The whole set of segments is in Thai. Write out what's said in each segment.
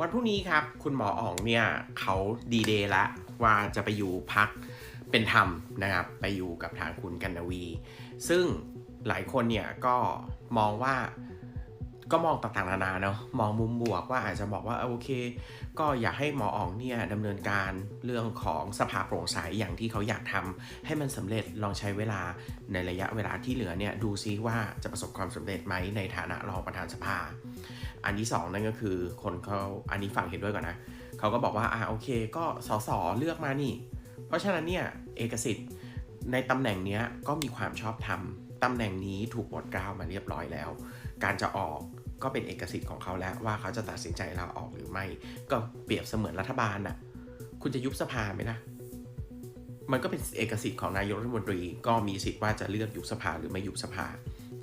วันพรุ่งนี้ครับ คุณหมออ๋องเนี่ยเขาดีเดย์ละว่าจะไปอยู่พักเป็นธรรมนะครับ ไปอยู่กับทางคุณกันนวี ซึ่งหลายคนเนี่ยก็มองว่า ก็มองต่างๆนานาเนาะมองมุมบวกว่าอาจจะบอกว่าโอเค ก็อยากให้หมออ๋องเนี่ยดำเนินการเรื่องของสภาโปร่งใสอย่างที่เขาอยากทำให้มันสำเร็จลองใช้เวลาในระยะเวลาที่เหลือเนี่ยดูซิว่าจะประสบความสำเร็จไหมในฐานะรองประธานสภา อันที่สองนั่นก็คือคนเขาอันนี้ฟังเห็นด้วยก่อนนะเขาก็บอกว่าอ่าโอเค ก็สสเลือกมานี่ เพราะฉะนั้นเนี่ยเอกสิทธิ์ในตำแหน่งเนี้ยก็มีความชอบธรรมตำแหน่งนี้ถูกบทกล้าวมาเรียบร้อยแล้ว การจะออก ก็เป็นเอกสิทธิ์ของเขาแล้วว่าเขาจะตัดสินใจลาออกหรือไม่ ก็เปรียบเสมือนรัฐบาลน่ะ คุณจะยุบสภาไหมนะมันก็เป็นเอกสิทธิ์ของนายกรัฐมนตรี ก็มีสิทธิ์ว่าจะเลือกยุบสภาหรือไม่ยุบสภา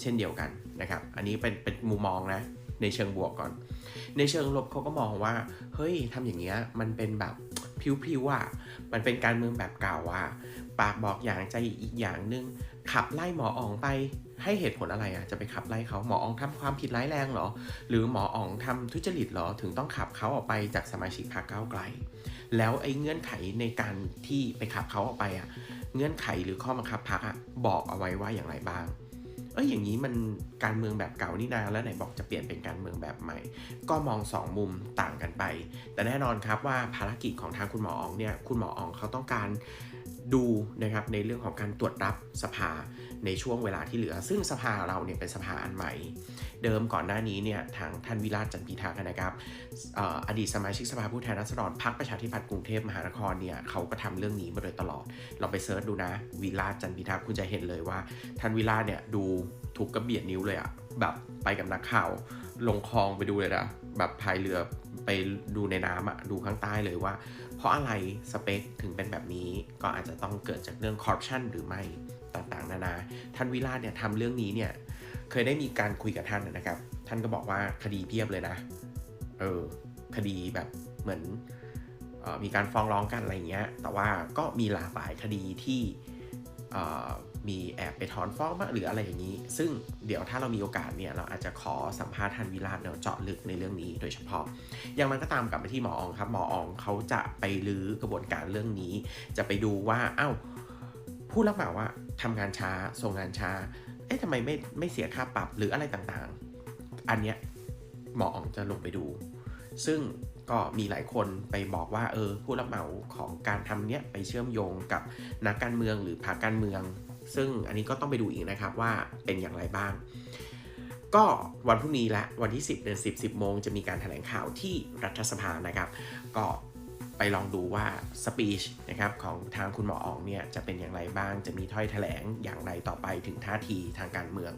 เช่นเดียวกันนะครับ อันนี้เป็นเป็นมุมมองนะในเชิงบวกก่อน ในเชิงลบเขาก็มองว่า เฮ้ยทำอย่างเงี้ยมันเป็นแบบ พิวๆอะมันเป็นการเมืองแบบเก่าอะปากบอกอย่างใจอีกอย่างหนึง ขับไล่หมออ๋องไปให้เหตุผลอะไรอะจะไปขับไล่เขาหมออ๋องทำความผิดร้ายแรงเหรอ หรือหมออ๋องทำทุจริตเหรอถึงต้องขับเขาออกไปจากสมาชิกพรรคก้าวไกล แล้วไอ้เงื่อนไขในการที่ไปขับเขาออกไปอะเงื่อนไขหรือข้อบังคับพรรคอะบอกเอาไว้ว่าอย่างไรบ้าง เอ้ยอย่างนี้มันการเมืองแบบเก่านี่นาแล้วไหนบอกจะเปลี่ยนเป็นการเมืองแบบใหม่ ก็มองสองมุมต่างกันไป แต่แน่นอนครับว่าภารกิจของทางคุณหมออองเนี่ยคุณหมออองเขาต้องการดูนะครับในเรื่องของการตรวจรับสภาในช่วงเวลาที่เหลือ ซึ่งสภาเราเนี่ยเป็นสภาอันใหม่ เดิมก่อนหน้านี้เนี่ยทางท่านวิราชจันพิทักษ์นะครับออดีตสมาชิกสภาผู้แทนราษฎรพรรคประชาธิปัตย์กรุงเทพมหานครเนี่ยเขาก็ทำเรื่องนี้มาโดยตลอดเราไปเซิร์ชดูนะวิราชจันพิทักษ์คุณจะเห็นเลยว่า ท่านวิราชเนี่ยดูถูกกระเบียดนิ้วเลยอะแบบไปกับนักข่าวลงคลองไปดูเลยนะแบบพายเรือไปดูในน้ำอะดูข้างใต้เลยว่า เพราะอะไรสเปคถึงเป็นแบบนี้ก็อาจจะต้องเกิดจากเรื่องคอร์รัปชันหรือไม่ต่างๆ นานา ท่านวิราชเนี่ยทำเรื่องนี้เนี่ย เคยได้มีการคุยกับท่านนะครับ ท่านก็บอกว่าคดีเพียบเลยนะ เออ คดีแบบเหมือนออมีการฟ้องร้องกันอะไรเงี้ย แต่ว่าก็มีหลากหลายคดีที่มีแอบไปถอนฟ้องบ้าหรืออะไรอย่างนี้ ซึ่งเดี๋ยวถ้าเรามีโอกาสเนี่ยเราอาจจะขอสัมภาษณ์ท่านวิราชเนาะเจาะลึกในเรื่องนี้โดยเฉพาะ อย่างมันก็ตามกลับไปที่หมออองครับ หมออองเขาจะไปรื้อกระบวนการเรื่องนี้ จะไปดูว่า เอ้า ผู้รับเหมาว่าทำงานช้า ส่งงานช้า เอ๊ะทำไมไม่ไม่เสียค่าปรับหรืออะไรต่างๆ อันเนี้ยหมออ๋องจะลงไปดู ซึ่งก็มีหลายคนไปบอกว่าเออผู้รับเหมาของการทำเนี้ยไปเชื่อมโยงกับนักการเมืองหรือพรรคการเมือง ซึ่งอันนี้ก็ต้องไปดูอีกนะครับว่าเป็นอย่างไรบ้าง ก็วันพรุ่งนี้ละวันที่ 10 เดือน 10 10โมงจะมีการแถลงข่าวที่รัฐสภานะครับ ก็ ไปลองดูว่าสปีชนะครับของทางคุณหมออองเนี่ยจะเป็นอย่างไรบ้าง จะมีถ้อยแถลงอย่างไรต่อไปถึงท่าทีทางการเมือง